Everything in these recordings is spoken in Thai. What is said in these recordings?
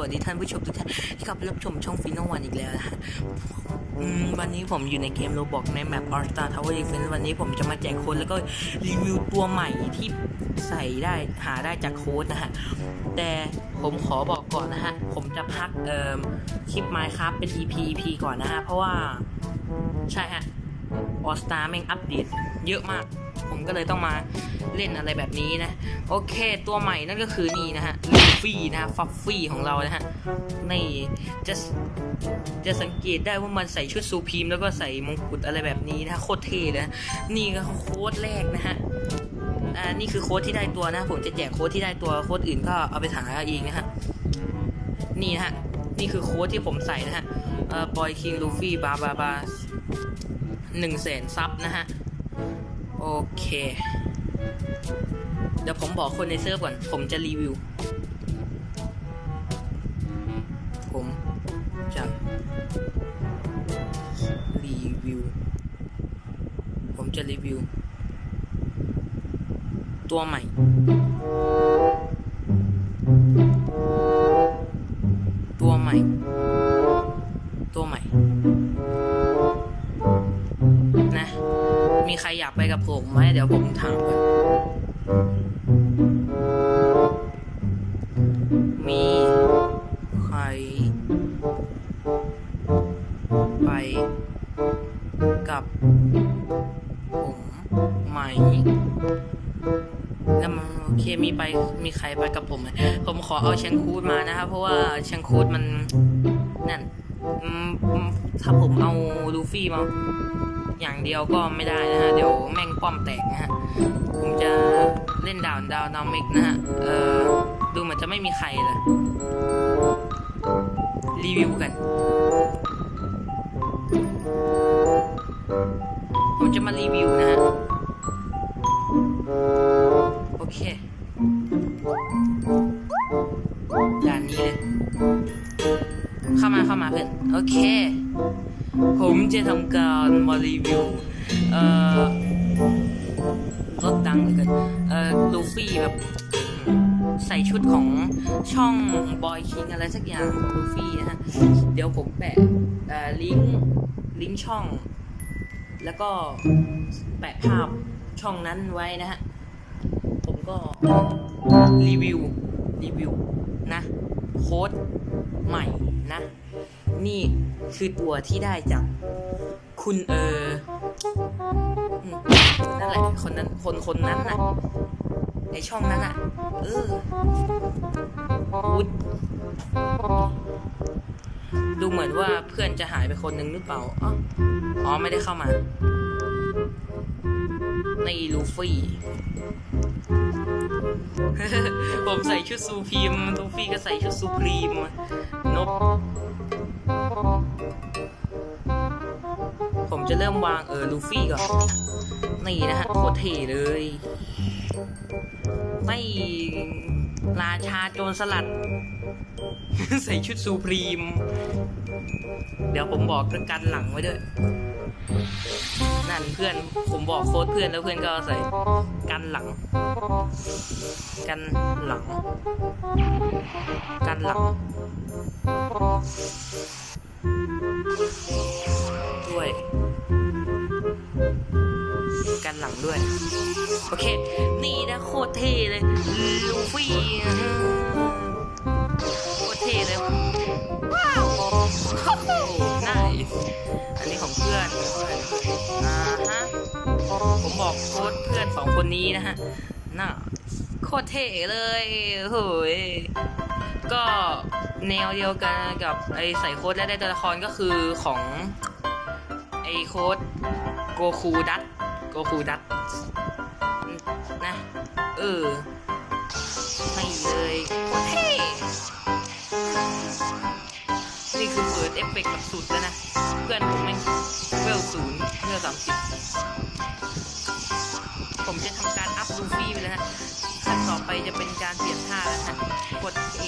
วัสดีท่านผู้ชมทุกท่านที่กลับรับชมช่องฟินโนวันอีกแล้วนะฮะวันนี้ผมอยู่ในเกมโรบอกในแมป All Star Tower Defense วันนี้ผมจะมาแจกโค้ดแล้วก็รีวิวตัวใหม่ที่ใส่ได้หาได้จากโค้ดนะฮะ แต่ผมขอบอกก่อนนะฮะ ผมจะพักเอ่อคลิป Minecraft เป็น EP EP ก่อนนะฮะ เพราะว่าใช่ฮะออสตาแม่งอัปเดตเยอะมาก ผมก็เลยต้องมาเล่นอะไรแบบนี้นะ โอเค ตัวใหม่นั่นก็คือนี่นะฮะลูฟี่นะฮะฟัฟฟี่ของเรานะฮะนี่จะจะสังเกตได้ว่ามันใส่ชุดซูพีมแล้วก็ใส่มงกุฎอะไรแบบนี้นะะโคตรเท่นะนี่ก็โค้ดแรกนะฮะอ่านี่คือโค้ดที่ได้ตัวนะ ผมจะแจกโค้ดที่ได้ตัวโค้ดอื่นก็เอาไปหาเองนะฮะนี่นะฮะนี่คือโค้ดที่ผมใส่นะฮะเอ่อบอยคิงลูฟี่บาบาบาหนึ่งแสนซับนะฮะ โอเค เดี๋ยวผมบอกคนในเซิร์ฟก่อน ผมจะรีวิว ผมจะรีวิว ผมจะรีวิว ตัวใหม่ ตัวใหม่ มีใครอยากไปกับผมไหมเดี๋ยวผมถามก่อนมีใคร ไปกับผมไหมแล้วโอเคมีไปมีใครไปกับผมไหมผมขอเอาเชงคูดมานะครับเพราะว่าเชงคูดมันนั่นถ้าผมเอาลูฟี่มา อย่างเดียวก็ไม่ได้นะฮะเดี๋ยวแม่งป้อมแตกนะฮะผมจะเล่นดาวดาวนามิกนะฮะเออดูเหมือนจะไม่มีใครเลยรีวิวกัน ผมจะมารีวิวนะฮะโอเคด่านนี้เลย เข้ามาเข้ามาเพื่อนโอเค ผมจะทำการมารีวิวเอ่อรถดังเหลือเกินเอ่อลูฟี่แบบใส่ชุดของช่องบอยคิงอะไรสักอย่างของลูฟี่นะฮะ เดี๋ยวผมแปะเอ่อลิงก์ลิงก์ช่อง แล้วก็แปะภาพช่องนั้นไว้นะฮะ ผมก็รีวิว รีวิว นะ โค้ดใหม่นะ นี่คือตัวที่ได้จาก คุณเออนั่นแหละคนนั้นคนคนนั้นน่ะ ในช่องนั้นน่ะ เออวุฒดูเหมือนว่าเพื่อนจะหายไปคนหนึ่งหรือเปล่า อ๋ออ๋อไม่ได้เข้ามา ในลูฟี่ ผมใส่ชุดซูพีมลูฟี่ก็ใส่ชุดซูพรีมนบ จะเริ่มวางเออลูฟี่ก่อน นี่นะฮะโคตรเท่เลยไม่ราชาโจรสลัด ใส่ชุดซูพรีม เดี๋ยวผมบอกกันหลังไว้ด้วย นั่นเพื่อนผมบอกโค้ดเพื่อนแล้วเพื่อนก็ใส่กันหลัง กันหลัง กันหลัง โอเค นี่นะโคตรเท่เลย ลูฟี่โคตรเท่เลย ว้าวน่าอันนี้ของเพื่อนอ่าฮะ ผมบอกโค้ดเพื่อนสองคนนี้นะฮะ น่าโคตรเท่เลยเฮ้ยก็แนวเดียวกันกับไอใส่โค้ดและได้ตัวละครก็คือของไอโค้ดโกคูดัตโกคูดัต เออ ไม่เลยโคตรเทนี่คือเปิดเอฟเฟกต์แบบสุดแล้วนะ เพื่อนผมแม่งเวลศูนย์เวลสามสิบผมจะทำการอัพลูฟี่ไปแล้วฮะขั้นต่อไปจะเป็นการเปลี่ยนท่าแล้วฮะกดเอ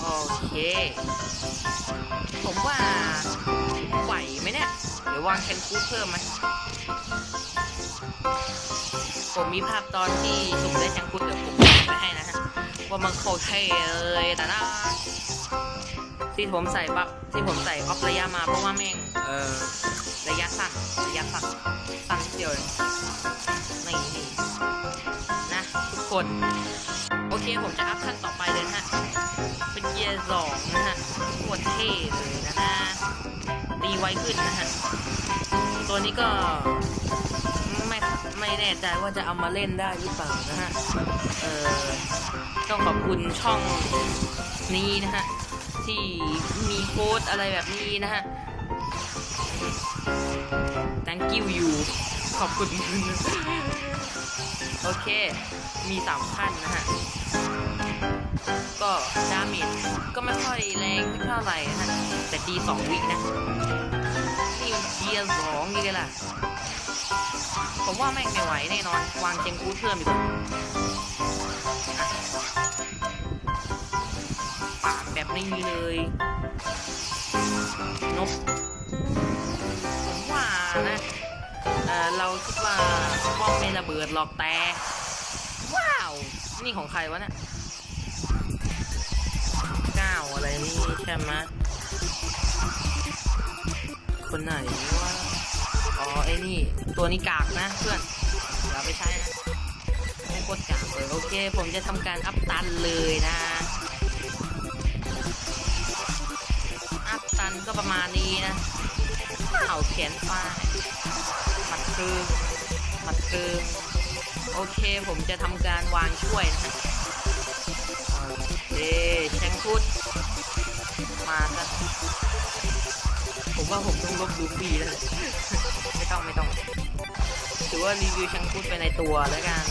โอเค ผมว่าไหวไหมเนี่ย เดี๋ยววางแคนคูเพิ่มไหม ผมมีภาพตอนที่สุ่มได้แคนคูดเดี๋ยวผมไปให้นะฮะว่ามันโคตรเท่เลยแต่นะที่ผมใส่บัฟที่ผมใส่บัฟระยะมาเพราะว่าแม่งเออระยะสั้นระยะสั้นสั้นนิดเดียวเองนี่นี่นะทุกคน โอเคผมจะอัพขั้นต่อไปเลยนะฮะเป็นเกียร์สองนะฮะโคตรเท่เลยนะฮะตีไวขึ้นนะฮะตัวนี้ก็ ไม่ไม่แน่ใจว่าจะเอามาเล่นได้หรือเปล่านะฮะ เออต้องขอบคุณช่องนี้นะฮะ ที่มีโค้ดอะไรแบบนี้นะฮะ thank you you ขอบคุณโอเค มีสามขั้นนะฮะ ก็ดาเมจก็ไม่ค่อยแรงเท่าไหร่นะฮะ แต่ตีสองวินะ นี่มันเกียร์สองนี่กันล่ะ ผมว่าแม่งไม่ไหวแน่นอน วางเจงกูเพิ่มอีกอะปาดแบบนี้เลยนกผมว่านะเออเราคิดว่าป้อมไม่ระเบิดหรอกแต่ ว้าว นี่ของใครวะเนี่ยก้าวอะไรนี่ใช่ไหมคนไหนวะ ไอ้นี่ ตัวนี้กากนะเพื่อนอย่าไปใช้นะไม่โคตรกากเลยโอเค ผมจะทำการอัพตันเลยนะ อัพตันก็ประมาณนี้นะเข่าแขนฟ้าหมัดคือหมัดคือโอเคผมจะทำการวางช่วยนะฮะโอเคแชงคุดมาซะผมว่าผมต้องลบดูปีแล้ว ต้องไม่ต้อง ถือว่ารีวิวแชงคุดไปในตัวแล้วกัน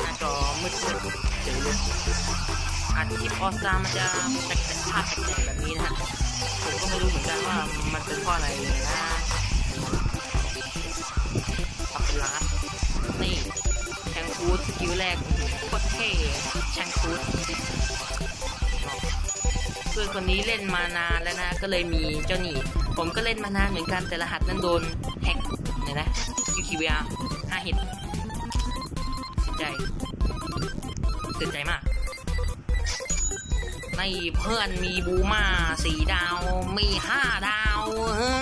หน้าจอมืดมืดเจ๋งเลยอาจจะที่ออสตามันจะแตกๆภาพแตกๆแบบนี้นะฮะผมก็ไม่รู้เหมือนกันว่ามันเป็นเพราะอะไรเลยนะปับเป็นล้านนี่แชงคูดสกิลแรกโคตรเท่แชงคูด เพื่อนคนนี้เล่นมานานแล้วนะ ก็เลยมีเจ้าหนี้ ผมก็เล่นมานานเหมือนกันแต่รหัสนั้นโดนแฮกเนี่ยนะยูคิวีอาร์ห้าฮิตเสียใจเสียใจมากในเพื่อนมีบูมาสี่ดาว มีห้าดาวเฮ้